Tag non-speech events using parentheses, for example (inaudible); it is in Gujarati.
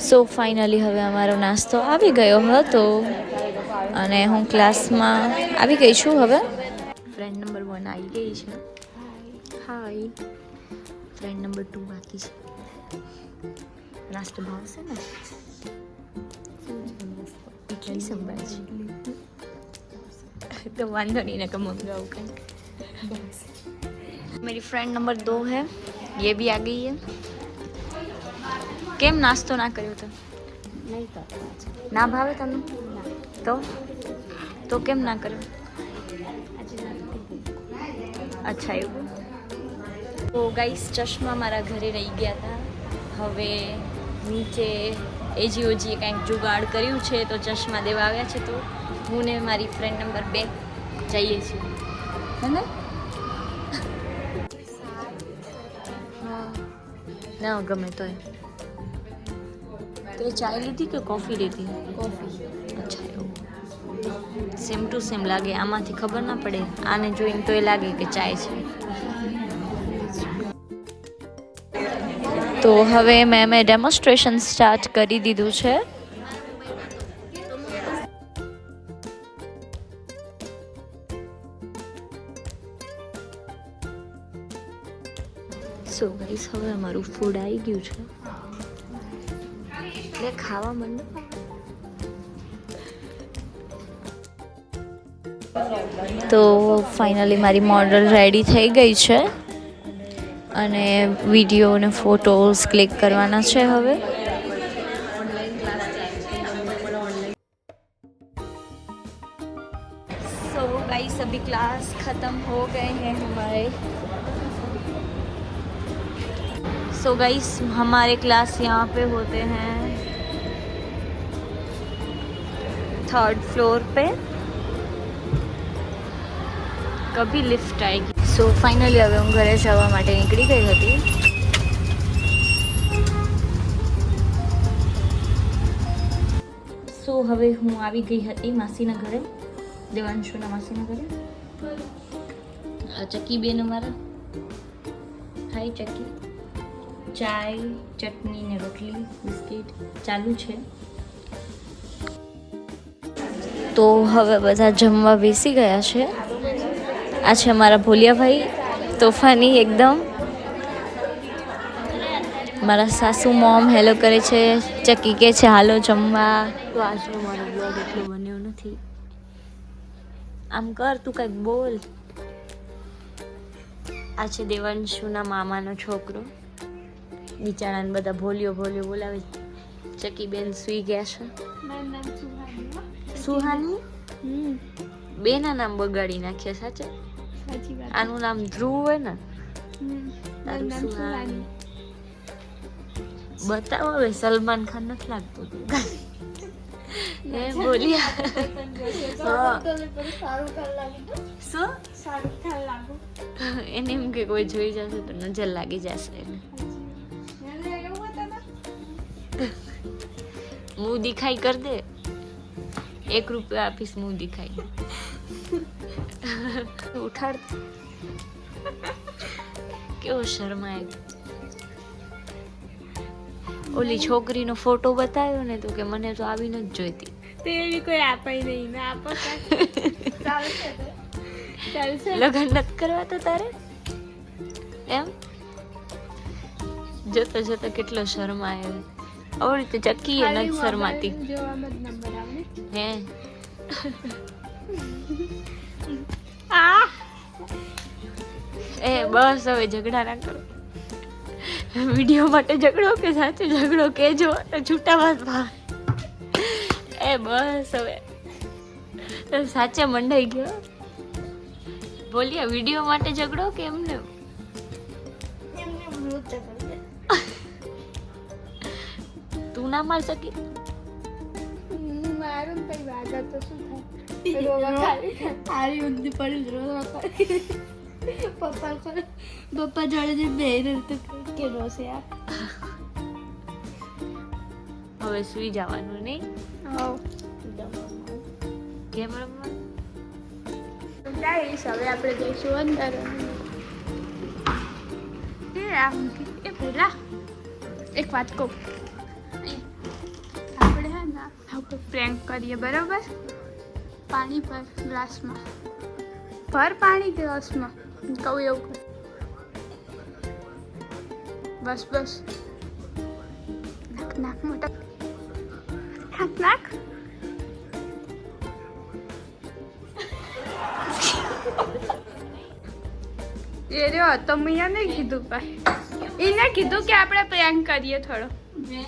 સો ફાઇનલી હવે અમારો નાસ્તો આવી ગયો હતો અને હું ક્લાસમાં આવી ગઈ છું હવે ફ્રેન્ડ નંબર વન આવી ગઈ છે હાય ફ્રેન્ડ નંબર ટુ બાકી છે નાસ્તો ભાવશે ને ઇડલી સંભાર છે તો વાંધો નહીં ને કે મંગાવું કંઈક मेरी फ्रेंड नंबर दो है ये भी आ गई है કેમ નાસ્તો ના કર્યો તો નહીં ના ભાવે તમને? તો? તો કેમ ના કર્યો? અચ્છા એવું. તો ગાઈસ ચશ્મા મારા ઘરે રહી ગયા હતા હવે નીચે એજી ઓજીએ કાંઈક જુગાડ કર્યું છે તો ચશ્મા દેવા આવ્યા છે તો હું ને મારી ફ્રેન્ડ નંબર બે જઈએ છીએ. હે ને? હા. ના ગમે તોય. તો ચાય લીધી કે કોફી લીધી કોફી અચ્છા એવું સેમ ટુ સેમ લાગે આમાંથી ખબર ના પડે આને જોઈને તો એ લાગે કે ચાય છે. તો હવે મેં મેં ડેમોન્સ્ટ્રેશન સ્ટાર્ટ કરી દીધું છે. સો ગાઈસ હવે અમારું ફૂડ આવી ગયું છે. એટલે ખાવા માંડો તો ફાઇનલી મારી મોડલ રેડી થઈ ગઈ છે અને વિડીયો અને ફોટોઝ ક્લિક કરવાના છે હવે सो गाइस अभी क्लास ख़त्म हो गए हैं हमारे सो गाइस हमारे क्लास यहाँ पे होते हैं थर्ड फ्लोर पे કભી લિફ્ટ આવેગી સો ફાઇનલી હવે હું ઘરે જવા માટે નીકળી ગઈ હતી સો હવે હું આવી ગઈ હતી માસીના ઘરે દેવાંશુના માસીના ઘરે આ ચકી બેન અમારા હાય ચકી ચાય ચટણી ને રોટલી બિસ્કિટ ચાલુ છે તો હવે બધા જમવા બેસી ગયા છે. આ છે મારા ભોલિયાભાઈ તોફાની એકદમ. મારા સાસુ મોમ હેલો કરે છે ચકી કે છે હાલો જમવા. તો આજનો મારો બ્લોગ એટલો બન્યો નથી. આમ કર તું કંઈક બોલ. આ છે દેવાંશુના મામાનો છોકરો. બિચારાને બધા ભોલિયો ભોલિયો બોલાવે ચકી બેન સુઈ ગયા છે. મારું નામ સુહાની? બે ના બેના નામ બગાડી નાખ્યા સાચે? સાચી વાત. આનું નામ ધ્રુવ હોય ને? બતાવો હવે સલમાન ખાન નથી લાગતું તું. (laughs) એ બોલ્યા એને એમ કે કોઈ જોઈ જશે તો નજર લાગી જશે એને. હું દિખાઈ કર દે. એક રૂપિયા આપીશ હું દેખાય. ઉઠાડ. કેવો શરમાય. ઓલી છોકરીનો ફોટો બતાવ્યો ને તો કે મને તો આવી નથી જોઈતી. તો એવી કોઈ આપાય નહીં ને આપો ચાલશે. લગ્ન નથી કરવા તો તારે? એમ? જોતો જોતો કેટલો શરમાય. આવડી તો ચક્કી નથી શરમાતી. આવે હે. (laughs) આ. એ બસ હવે ઝઘડા ના કરો. વીડિયો માટે ઝઘડો કે સાચો ઝઘડો કેજો છૂટા વાત ભાવે. એ બસ હવે. સાચે મંડાઈ ગયો. બોલ્યા વીડિયો માટે ઝઘડો કે એમને? ના મારી સકી મારું કઈ વાગા તો શું થાય? રોવા ખાલી હારી ઊંધી પડી રોવા ખાલી પપ્પા કરે. પપ્પા જોડે જે બેર તો કે રોશે યાર હવે સુઈ જવાનું નહીં કેમ રમવા? ગાઈસ હવે આપણે જઈશું અંદર એ આમ એ પહેલા એક વાત કહું. આપણે પ્રેન્ક કરીએ બરાબર? પાણી પર ગ્લાસમાં. ભર પાણી ગ્લાસમાં? કહું એવું બસ બસ. નાખ નાખ મોટા. નાખ નાખ એ રહ્યો તો મેં નહીં કીધું ભાઈ એને કીધું કે આપણે પ્રેન્ક કરીએ થોડો. મેં